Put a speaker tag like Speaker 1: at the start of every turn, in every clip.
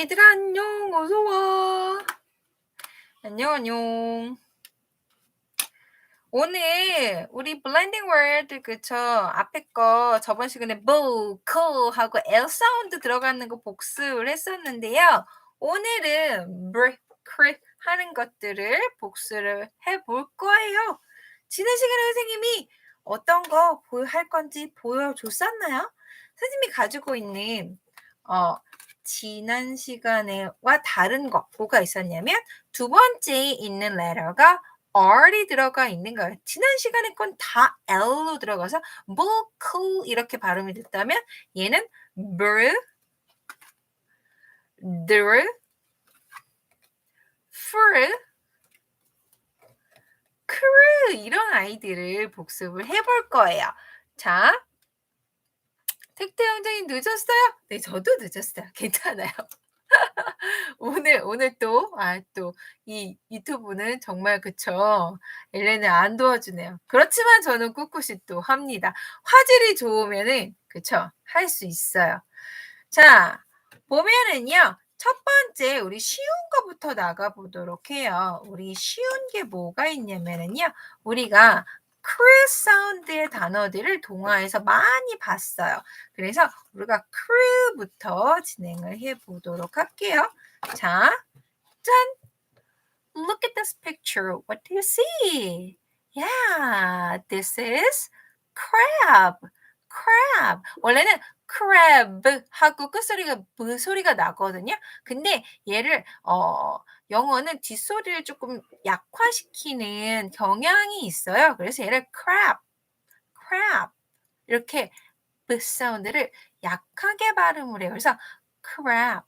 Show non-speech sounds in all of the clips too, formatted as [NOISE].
Speaker 1: 얘들아 안녕 어서 와. 안녕 안녕. 오늘 우리 블렌딩 월드 그쵸 앞에 거 저번 시간에 보, 코 하고 L 사운드 들어가는 거 복습을 했었는데요. 오늘은 브리, 크리 하는 것들을 복습을 해 볼 거예요. 지난 시간에 선생님이 어떤 거 할 건지 보여줬었나요? 선생님이 가지고 있는 어, 지난 시간에와 다른 거 뭐가 있었냐면 두 번째에 있는 letter가 R이 들어가 있는 거예요. 지난 시간에 건 다 L로 들어가서 book 이렇게 발음이 됐다면 얘는 br, dr, fr, cr 이런 아이들을 복습을 해볼 거예요. 자, 택태 형제님 늦었어요? 네, 저도 늦었어요. [LAUGHS] 괜찮아요. 오늘 오늘 또 아 또 이 유튜브는 정말 그쵸. 엘렌을 안 도와주네요. 그렇지만 저는 꿋꿋이 또 합니다. 화질이 좋으면은 그쵸. 할 수 있어요. 자, 보면은요. 첫 번째 우리 쉬운 거부터 나가 보도록 해요. 우리 쉬운 게 뭐가 있냐면은요. 우리가 크루 사운드의 단어들을 동화에서 많이 봤어요. 그래서 우리가 크루부터 진행을 해 보도록 할게요. 자, 짠! Look at this picture. What do you see? Yeah, this is crab. crab. 원래는 crab 하고 끝소리가 브 소리가 나거든요. 근데 얘를 어 영어는 뒷소리를 조금 약화시키는 경향이 있어요. 그래서 얘를 crab, crab 이렇게 브 사운드를 약하게 발음을 해요. 그래서 crab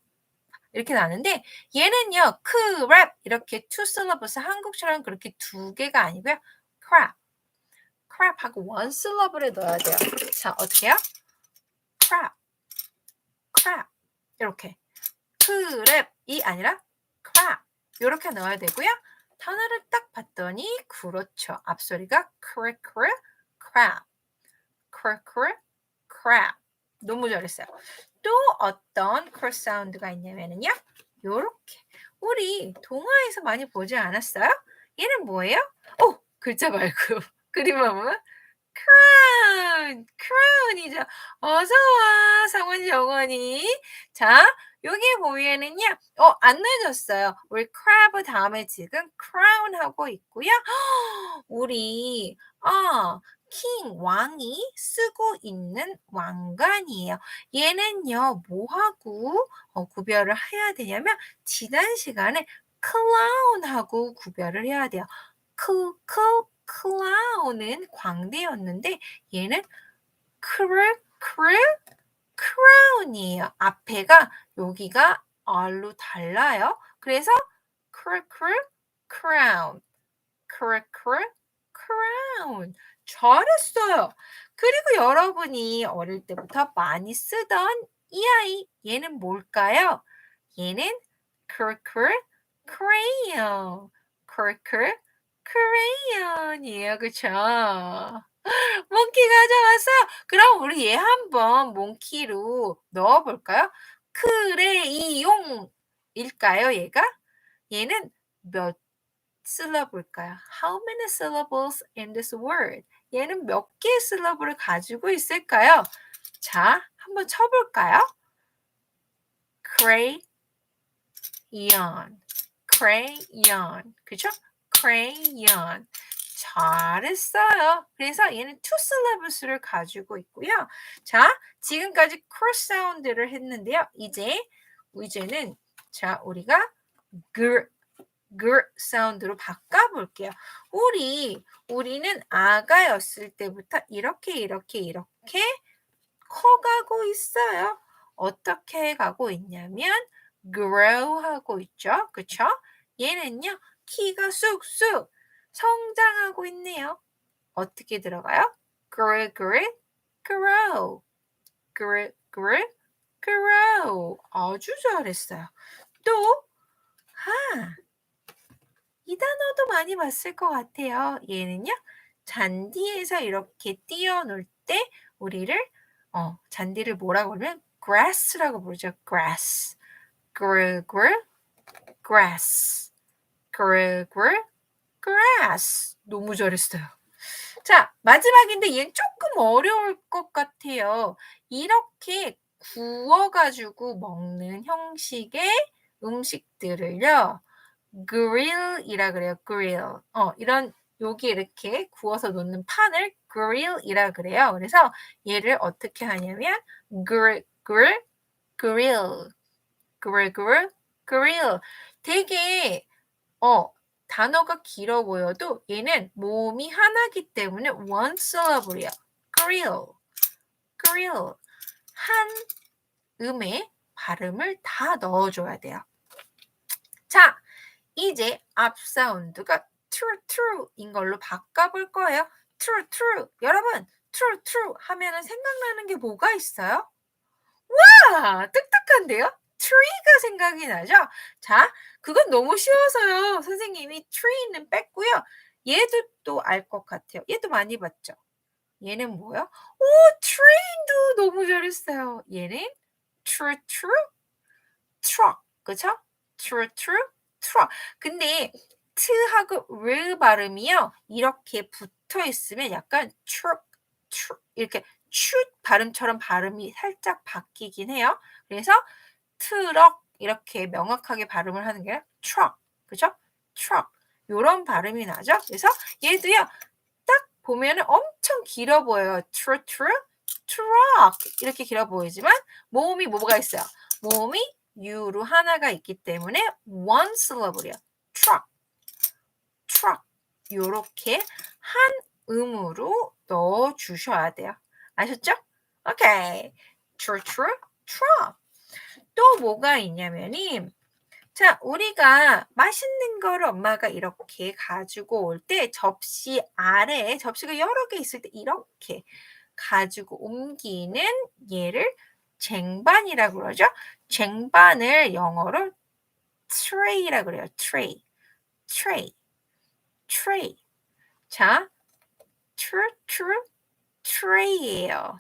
Speaker 1: 이렇게 나는데 얘는요 crab 이렇게 syllables 한국처럼 그렇게 두 개가 아니고요 crab, crab하고 one syllable에 넣어야 돼요. 자 어떻게요? Crab, crab 이렇게 crab이 아니라 crab 이렇게 넣어야 되고요. 단어를 딱 봤더니 그렇죠. 앞소리가 cracker, crab, cracker, crab. 너무 잘했어요. 또 어떤 cross 사운드가 있냐면요. 요렇게 우리 동화에서 많이 보지 않았어요? 얘는 뭐예요? 오, 글자 말고 [LAUGHS] 그림만 보면 crown, crown이죠. 어서 와, 상원 정원이. 자, 여기 보면은요, 어, 안 늦었어요. 우리 crab 다음에 지금 crown 하고 있고요. [GASPS] 우리, 어, king, 왕이 쓰고 있는 왕관이에요. 얘는요, 뭐하고 어, 구별을 해야 되냐면, 지난 시간에 clown하고 구별을 해야 돼요. 크, 크, clown은 광대였는데, 얘는 크르, 크르, crown이에요. 앞에가 여기가 R로 달라요. 그래서 cr cr crown, cr cr crown. 잘했어요. 그리고 여러분이 어릴 때부터 많이 쓰던 이 아이 얘는 뭘까요? 얘는 cr cr crayon, cr crayon이에요. 그쵸? 몽키 가져왔어요. 그럼 우리 얘 한번 몽키로 넣어볼까요? 크레이용일까요, 얘가? 얘는 몇 syllable일까요? How many syllables in this word? 얘는 몇 개의 syllable을 가지고 있을까요? 자, 한번 쳐볼까요? crayon, crayon, 그죠? Crayon. 잘했어요. 그래서 얘는 two syllables를 가지고 있고요. 자, 지금까지 cross 사운드를 했는데요. 이제 이제는 자, 우리가 그그 사운드로 바꿔 볼게요. 우리 우리는 아가였을 때부터 이렇게 이렇게 이렇게 커가고 있어요. 어떻게 가고 있냐면 grow 하고 있죠. 그쵸? 얘는요. 키가 쑥쑥 성장하고 있네요. 어떻게 들어가요? grow, grow, grow, grow, grow, grow. 아주 잘했어요. 또, 아, 이 단어도 많이 봤을 것 같아요. 얘는요, 잔디에서 이렇게 뛰어놀 때 우리를 어, 잔디를 뭐라고 그러면 grass라고 부르죠. grass, grill, grill, grass, grill, grill, grass. 너무 잘했어요. 자, 마지막인데 얘는 조금 어려울 것 같아요. 이렇게 구워가지고 먹는 형식의 음식들을요. grill이라 그래요. grill. 어, 이런 여기 이렇게 구워서 놓는 판을 grill이라 그래요. 그래서 얘를 어떻게 하냐면 grill, grill, grill, grill, grill. 되게 어 단어가 길어 보여도 얘는 모음이 하나기 때문에 one syllable이야. grill, grill. 한 음의 발음을 다 넣어줘야 돼요. 자, 이제 앞 사운드가 true, true인 걸로 바꿔볼 거예요. true, true. 여러분, true, true 하면 은 생각나는 게 뭐가 있어요? 와, 똑똑한데요? Tree가 생각이 나죠? 자, 그건 너무 쉬워서요. 선생님이 tree는 뺐고요. 얘도 또 알 것 같아요. 얘도 많이 봤죠? 얘는 뭐요? 오, train도 너무 잘했어요. 얘는 true, true, truck. 그쵸? true, true, truck. 근데 트하고 르 발음이요. 이렇게 붙어 있으면 약간 truck, truck 이렇게 슛 발음처럼 발음이 살짝 바뀌긴 해요. 그래서 트럭 이렇게 명확하게 발음을 하는 게 truck. 그죠? truck. 요런 발음이 나죠? 그래서 얘도요. 딱 보면은 엄청 길어 보여요. true, true, truck. 이렇게 길어 보이지만 모음이 뭐가 있어요? 모음이 U로 하나가 있기 때문에 one syllable이에요. truck, truck. 요렇게 한 음으로 넣어 주셔야 돼요. 아셨죠? 오케이. true, truck. 또 뭐가 있냐면이 자, 우리가 맛있는 거를 엄마가 이렇게 가지고 올 때 접시 아래에 접시가 여러 개 있을 때 이렇게 가지고 옮기는 얘를 쟁반이라고 그러죠. 쟁반을 영어로 tray라고 그래요. tray. tray. tray. 자, true, true, tray예요.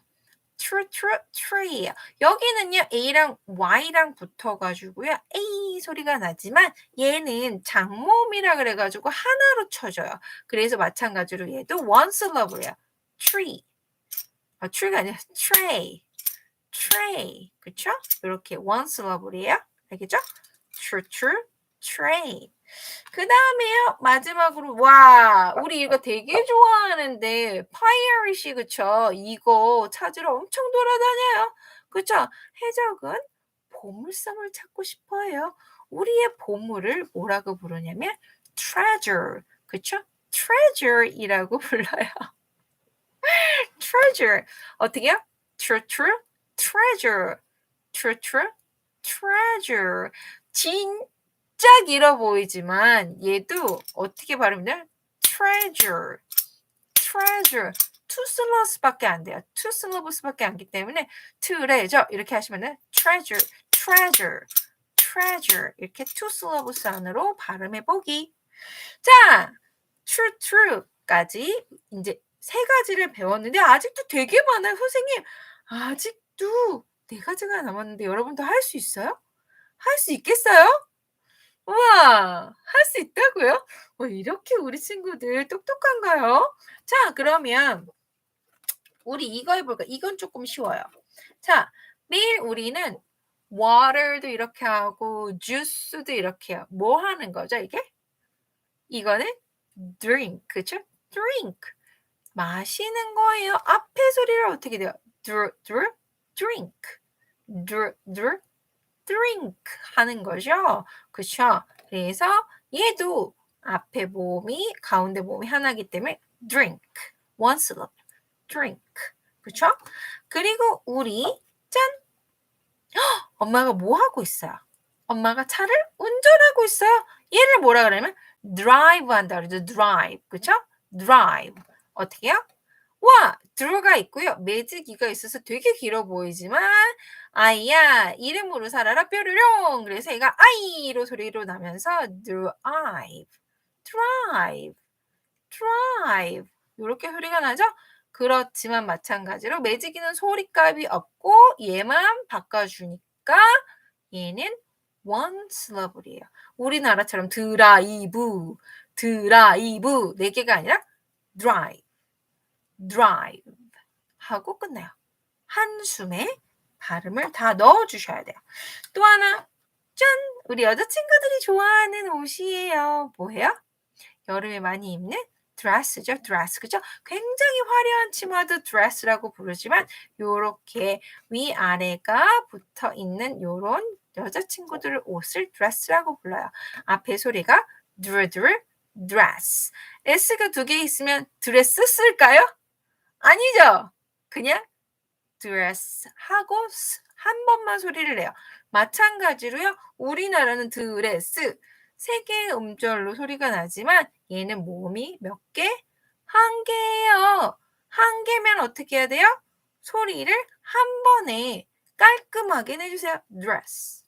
Speaker 1: True, true, tray예요. 여기는요, A랑 Y랑 붙어가지고요, A 소리가 나지만 얘는 장모음이라 그래가지고 하나로 쳐져요. 그래서 마찬가지로 얘도 one syllable이에요. tree. 아, tree가 아니라 tray. tray. 그쵸? 이렇게 one syllable이에요. 알겠죠? true, true, tray. 그 다음에요, 마지막으로, 와, 우리 이거 되게 [LAUGHS] 좋아하는데, 파이어리시, 그쵸? 이거 찾으러 엄청 돌아다녀요. 그쵸? 해적은 보물섬을 찾고 싶어 해요. 우리의 보물을 뭐라고 부르냐면, treasure. 그쵸? treasure이라고 [LAUGHS] 불러요. treasure. 어떻게요? true, true, treasure. true, true, treasure. 진, 진짜 길어 보이지만 얘도 어떻게 발음돼요? treasure, treasure. two syllables밖에 안 돼요. two syllables밖에 안기 때문에 treasure 이렇게 하시면은 treasure, treasure, treasure 이렇게 two syllables 안으로 발음해 보기. 자, true, true까지 이제 세 가지를 배웠는데 아직도 되게 많아요, 선생님. 아직도 네 가지가 남았는데 여러분도 할 수 있어요? 할 수 있겠어요? 우와. 할 수 있다고요? 어 이렇게 우리 친구들 똑똑한가요? 자 그러면 우리 이거 해 볼까? 이건 조금 쉬워요. 자 매일 우리는 water도 이렇게 하고 juice도 이렇게 해요. 뭐 하는 거죠 이게? 이거는 drink 그쵸? drink 마시는 거예요. 앞에 소리를 어떻게 돼요? dr, dr, drink dr, dr, drink 하는 거죠. 그쵸? 그래서 얘도 앞에 모음이 가운데 모음이 하나이기 때문에 drink one syllable drink 그쵸? 그리고 우리 짠 헉, [GASPS] 엄마가 뭐 하고 있어요? 엄마가 차를 운전하고 있어요. 얘를 뭐라 그러냐면 drive 한다 그러죠. drive 그쵸? drive 어떻게요? 와 들어가 있고요. 매직이가 있어서 되게 길어 보이지만 아이야 이름으로 살아라 뾰로롱 그래서 얘가 아이로 소리로 나면서 drive, drive, drive 이렇게 소리가 나죠? 그렇지만 마찬가지로 매직이는 소리값이 없고 얘만 바꿔주니까 얘는 one syllable이에요. 우리나라처럼 드라이브, 드라이브 네 개가 아니라 drive, drive 하고 끝나요. 한숨에 발음을 다 넣어 주셔야 돼요. 또 하나 짠! 우리 여자친구들이 좋아하는 옷이에요. 뭐예요? 여름에 많이 입는 드레스죠. 드레스. 그죠? 굉장히 화려한 치마도 드레스라고 부르지만 요렇게 위아래가 붙어 있는 요런 여자친구들 옷을 드레스라고 불러요. 앞에 소리가 드르드르 드레스. S가 두 개 있으면 드레스 쓸까요? 아니죠. 그냥 드레스 하고 한 번만 소리를 내요. 마찬가지로요. 우리나라는 드레스 세 개의 음절로 소리가 나지만 얘는 모음이 몇 개? 한 개예요. 한 개면 어떻게 해야 돼요? 소리를 한 번에 깔끔하게 내주세요. dress,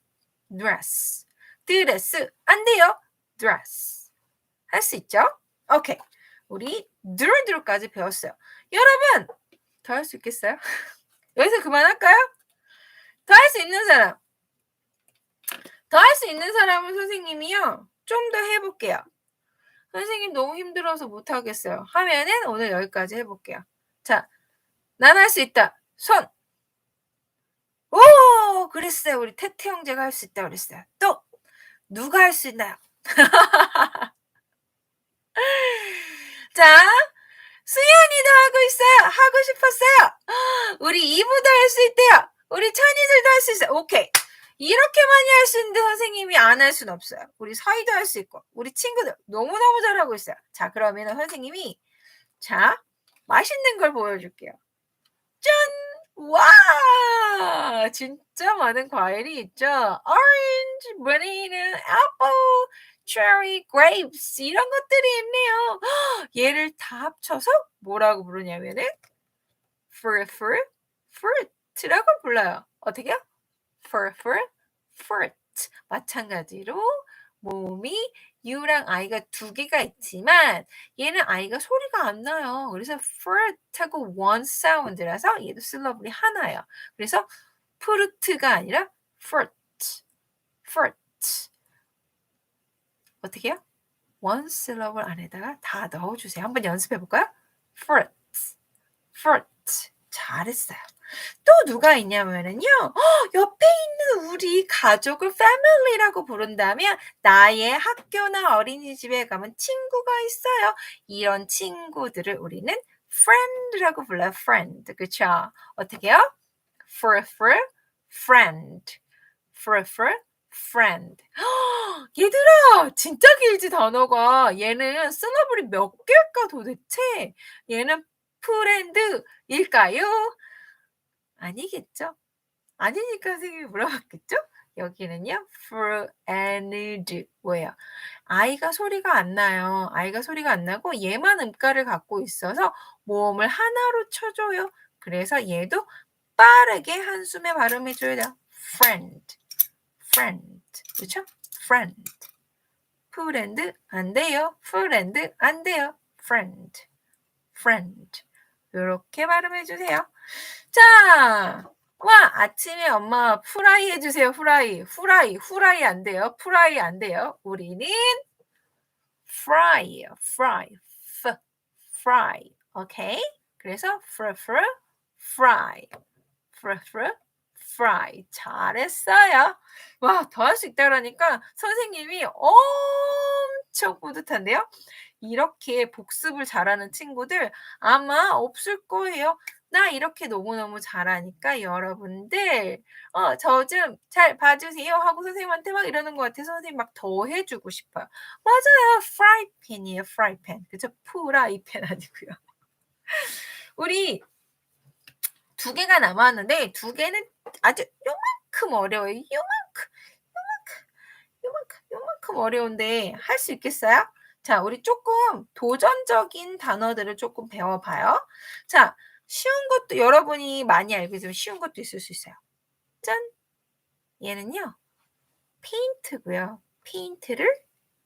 Speaker 1: dress, 드레스 안 돼요. dress 할 수 있죠? 오케이. 우리 드르드르까지 배웠어요. 여러분 더 할 수 있겠어요? [LAUGHS] 여기서 그만할까요? 더 할 수 있는 사람 더 할 수 있는 사람은 선생님이요. 좀 더 해볼게요. 선생님 너무 힘들어서 못하겠어요. 하면은 오늘 여기까지 해볼게요. 자, 난 할 수 있다. 손. 오, 그랬어요. 우리 태태 형제가 할 수 있다 그랬어요. 또 누가 할 수 있나요? [LAUGHS] 자, 수연이도 하고 있어요. 하고 싶었어요. [GASPS] 우리 이브도 할 수 있대요. 우리 찬이들도 할 수 있어요. 오케이. 이렇게 많이 할 수 있는데 선생님이 안 할 수는 없어요. 우리 사이도 할 수 있고 우리 친구들 너무너무 잘하고 있어요. 자 그러면 선생님이 자 맛있는 걸 보여줄게요. 짠! 와! 진짜 많은 과일이 있죠. orange, banana, apple, cherry, grapes 이런 것들이 있네요. 얘를 다 합쳐서 뭐라고 부르냐면은 fruit, fruit, fruit라고 불러요. 어떻게요? for, for, fruit. 마찬가지로 몸이 U랑 I가 두 개가 있지만 얘는 I가 소리가 안 나요. 그래서 fruit하고 one sound라서 얘도 슬러블이 하나예요. 그래서 fruit가 아니라 fruit, fruit. 어떻게 해요? one syllable 안에다가 다 넣어주세요. 한번 연습해 볼까요? fruit, fruit. 잘했어요. 또 누가 있냐면은요. 옆에 있는 우리 가족을 family라고 부른다면 나의 학교나 어린이집에 가면 친구가 있어요. 이런 친구들을 우리는 friend라고 불러요. friend. 그쵸? 어떻게 해요? for for friend. for for friend. [GASPS] 얘들아, 진짜 길지 단어가. 얘는 쓰너블이 몇 개일까 도대체? 얘는 프렌드일까요? 아니겠죠? 아니니까 선생님이 물어봤겠죠? 여기는요, friend 뭐예요? 아이가 소리가 안 나요. 아이가 소리가 안 나고 얘만 음가를 갖고 있어서 모음을 하나로 쳐줘요. 그래서 얘도 빠르게 한숨에 발음해줘야 돼요. friend, friend, 그렇죠? friend. 프렌드 안 돼요. 프렌드 안 돼요. friend, friend. 이렇게 발음해 주세요. 자, 와, 아침에 엄마 프라이 해주세요. 프라이. 후라이. 후라이 안 돼요. 프라이 안 돼요. 우리는 fry예요. fry. f, fry. 오케이? 그래서 fr, fr, fry. fr, fr, fry. 잘했어요. 와, 더 할 수 있다 그러니까 선생님이 엄청 뿌듯한데요? 이렇게 복습을 잘하는 친구들 아마 없을 거예요. 나 이렇게 너무너무 잘하니까 여러분들 어, 저 좀 잘 봐주세요 하고 선생님한테 막 이러는 것 같아서 선생님 막 더 해주고 싶어요. 맞아요. 프라이팬이에요. 프라이팬. 그쵸? 프라이팬 [LAUGHS] 아니고요. 우리 두 개가 남았는데 두 개는 아주 요만큼 어려워요. 요만큼, 요만큼, 요만큼, 요만큼 어려운데 할 수 있겠어요? 자, 우리 조금 도전적인 단어들을 조금 배워봐요. 자, 쉬운 것도 여러분이 많이 알고 있으면 쉬운 것도 있을 수 있어요. 짠! 얘는요, 페인트고요. 페인트를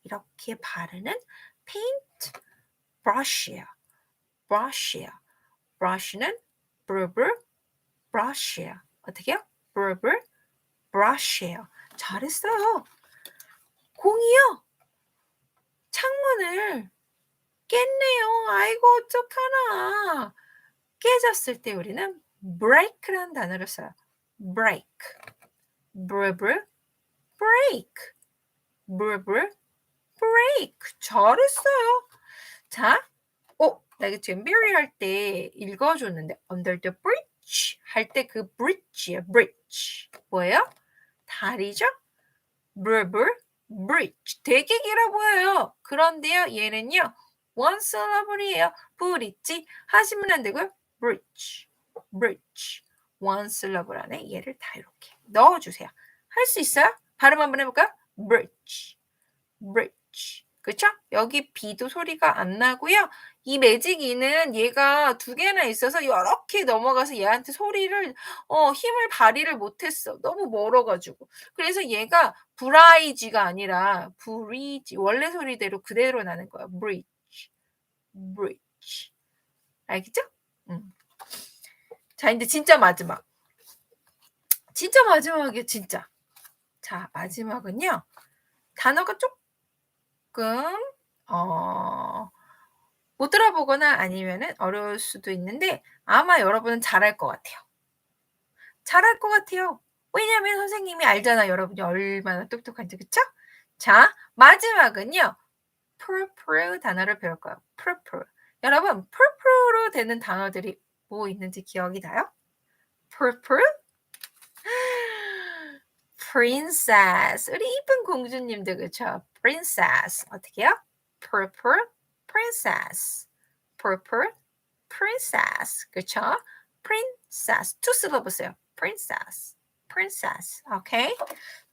Speaker 1: 이렇게 바르는 페인트 브러쉬예요. 브러쉬예요. 브러쉬는 브르브 브러쉬예요. 어떻게요? 브르브 브러쉬예요. 잘했어요. 공이요. 창문을 깼네요. 아이고 어떡하나. 깨졌을 때 우리는 break라는 단어를 써요. break. 브르 break. 브르 break. 잘했어요. 자, 어, 나 이거 잼베리 할때 읽어줬는데 under the bridge 할 때 그 bridge야, bridge. 뭐예요? 다리죠? 브르 bridge. 길어 보여요. 그런데요, 얘는요, one syllable이에요. 브릿지 하시면 안 되고요. bridge, bridge. one syllable 안에 얘를 다 이렇게 넣어주세요. 할 수 있어요? 발음 한번 해볼까요? bridge, bridge. 그쵸? 여기 B도 소리가 안 나고요. 이 매직 이는 얘가 두 개나 있어서 이렇게 넘어가서 얘한테 소리를 어, 힘을 발휘를 못했어. 너무 멀어가지고. 그래서 얘가 브라이지가 아니라 브리지 원래 소리대로 그대로 나는 거야. bridge, bridge. 알겠죠? 음. 자 이제 진짜 마지막. 진짜 마지막이에요. 진짜. 자 마지막은요. 단어가 조금 어. 못 들어보거나 아니면은 어려울 수도 있는데 아마 여러분은 잘할 것 같아요. 잘할 것 같아요. 왜냐면 선생님이 알잖아. 여러분이 얼마나 똑똑한지. 그쵸? 자, 마지막은요. purple 단어를 배울 거예요. purple. 여러분, purple로 되는 단어들이 뭐 있는지 기억이 나요? purple? 우리 이쁜 공주님들 그쵸? princess. 어떻게 해요? purple princess. purple princess. 그쵸? princess. 투 써봐보세요. princess. princess. 오케이?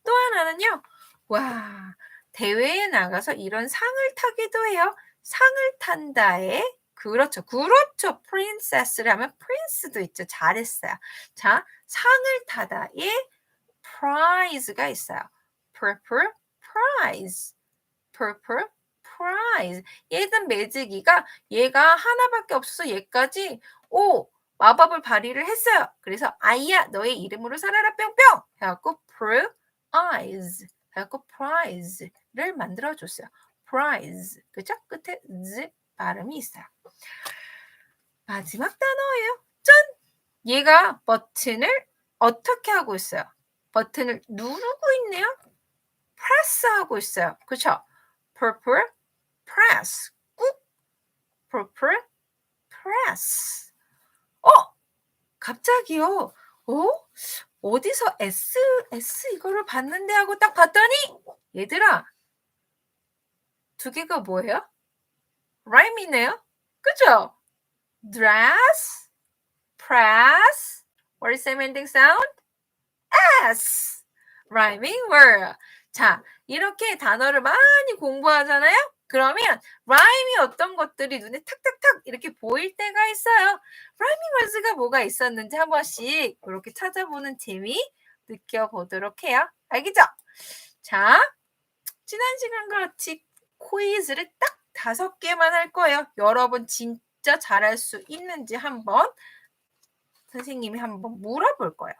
Speaker 1: 또 하나는요. 와, 대회에 나가서 이런 상을 타기도 해요. 상을 탄다에 그렇죠. 그렇죠. 하면 prince도 있죠. 잘했어요. 자, 상을 타다에 prize가 있어요. purple prize. purple prize. 얘는 매직이가 얘가 하나밖에 없어서 얘까지 오 마법을 발휘를 했어요. 그래서 아이야 너의 이름으로 살아라 뿅뿅 해갖고 prize 해갖고 prize를 만들어줬어요. prize 그죠? 끝에 z 발음이 있어요. 마지막 단어예요. 짠! 얘가 버튼을 어떻게 하고 있어요? 버튼을 누르고 있네요. press 하고 있어요. 그쵸? purple press 꾹 purple press 어 갑자기요 어 어디서 s s 이거를 봤는데 하고 딱 봤더니 얘들아 두 개가 뭐예요? 라임이네요. 그죠? dress, press. What is the ending sound? s. rhyming word. 자, 이렇게 단어를 많이 공부하잖아요. 그러면 라임이 어떤 것들이 눈에 탁탁탁 이렇게 보일 때가 있어요. 라이밍 월즈가 뭐가 있었는지 한 번씩 이렇게 찾아보는 재미 느껴보도록 해요. 알겠죠? 자, 지난 시간과 같이 퀴즈를 딱 다섯 개만 할 거예요. 여러분 진짜 잘할 수 있는지 한번 선생님이 한번 물어볼 거예요.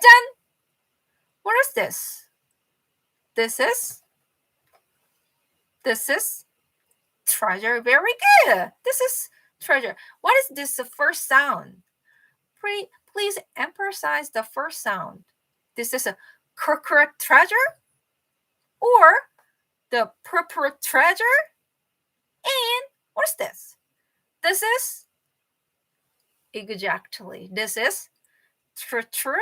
Speaker 1: 짠! What is this? This is This is treasure. Very good. This is treasure. What is this first sound? Please, please emphasize the first sound. This is a correct treasure or the purple treasure. And what's this? This is exactly. This is true true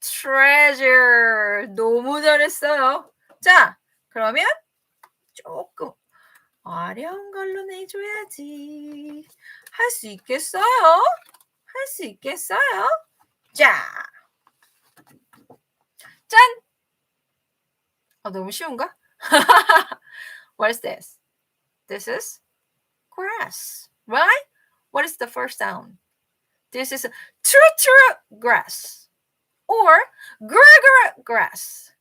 Speaker 1: treasure. 너무 잘했어요. 자, 그러면 조금 어려운 걸로 내줘야지. 할 수 있겠어요? 할 수 있겠어요? 자, 짠! 아, 너무 쉬운가? [LAUGHS] what is this? This is grass, right? What is the first sound? This is true true grass or grr grass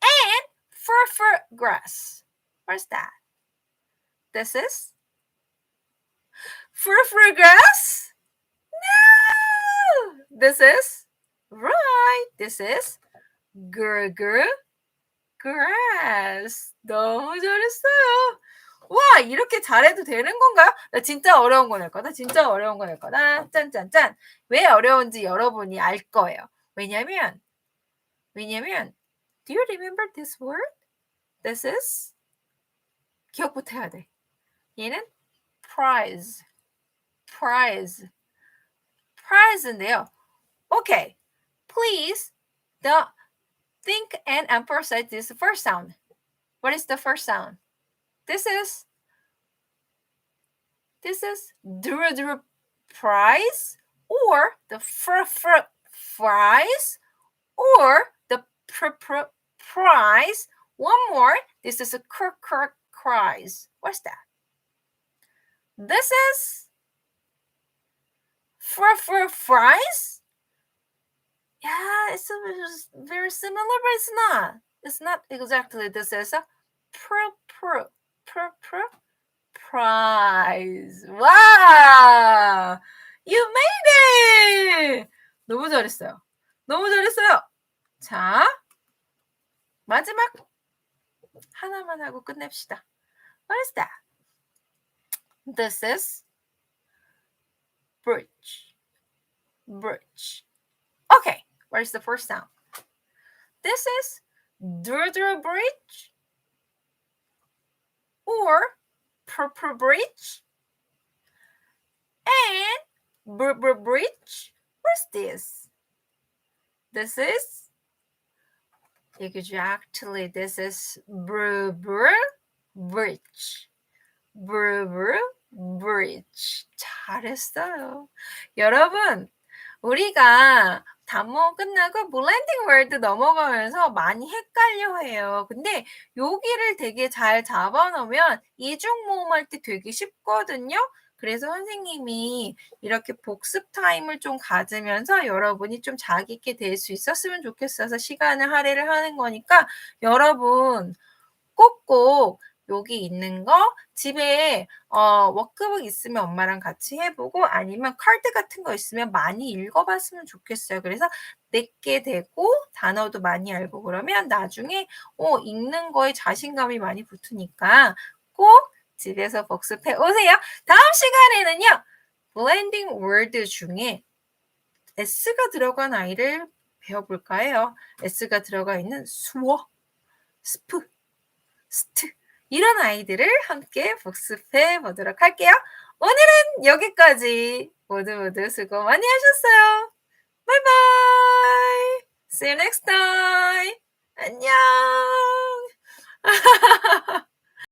Speaker 1: and fur fur grass. Where's that? This is fur grass? No! This is right. This is grr, grass. 너무 잘했어요. 와, 이렇게 잘해도 되는 건가요? 나 진짜 어려운 거 낼 거다. 진짜 어려운 거 낼 거다. 짠짠짠. 왜 어려운지 여러분이 알 거예요. 왜냐면, 왜냐면, do you remember this word? This is 기억부터 해야 돼. 얘는 prize, prize, prize인데요. Okay, please the think and emphasize this first sound. What is the first sound? This is this is dru dru prize or the fr fr fries or the pr pr prize. One more. This is a cr cr cries. What's that? This is fr fr fries. Yeah, it's, a- it's very similar, but it's not. It's not exactly this is a pr pr pr pr prize. Wow! You made it! 너무 잘했어요. 너무 잘했어요. 자, 마지막 하나만 하고 끝냅시다. What is that? This is bridge. Bridge. Okay, where's the first sound? This is Durdra Bridge or Purple Bridge and Burber Bridge. What's this? This is exactly this is Burber Bridge. Burber Bridge. 잘했어요. 여러분, 우리가 단모 끝나고 블렌딩 월드 넘어가면서 많이 헷갈려 해요. 근데 여기를 되게 잘 잡아놓으면 이중 모음할 때 되게 쉽거든요. 그래서 선생님이 이렇게 복습 타임을 좀 가지면서 여러분이 좀 자기 있게 될 수 있었으면 좋겠어서 시간을 할애를 하는 거니까 여러분 꼭꼭 여기 있는 거 집에 어, 워크북 있으면 엄마랑 같이 해보고 아니면 카드 같은 거 있으면 많이 읽어봤으면 좋겠어요. 그래서 내게 되고 단어도 많이 알고 그러면 나중에 어, 읽는 거에 자신감이 많이 붙으니까 꼭 집에서 복습해 오세요. 다음 시간에는요. 블렌딩 월드 중에 S가 들어간 아이를 배워볼까 해요. S가 들어가 있는 수어, 스프, 스트 이런 아이들을 함께 복습해 보도록 할게요. 오늘은 여기까지. 모두 모두 수고 많이 하셨어요. 바이바이. See you next time. 안녕. [LAUGHS]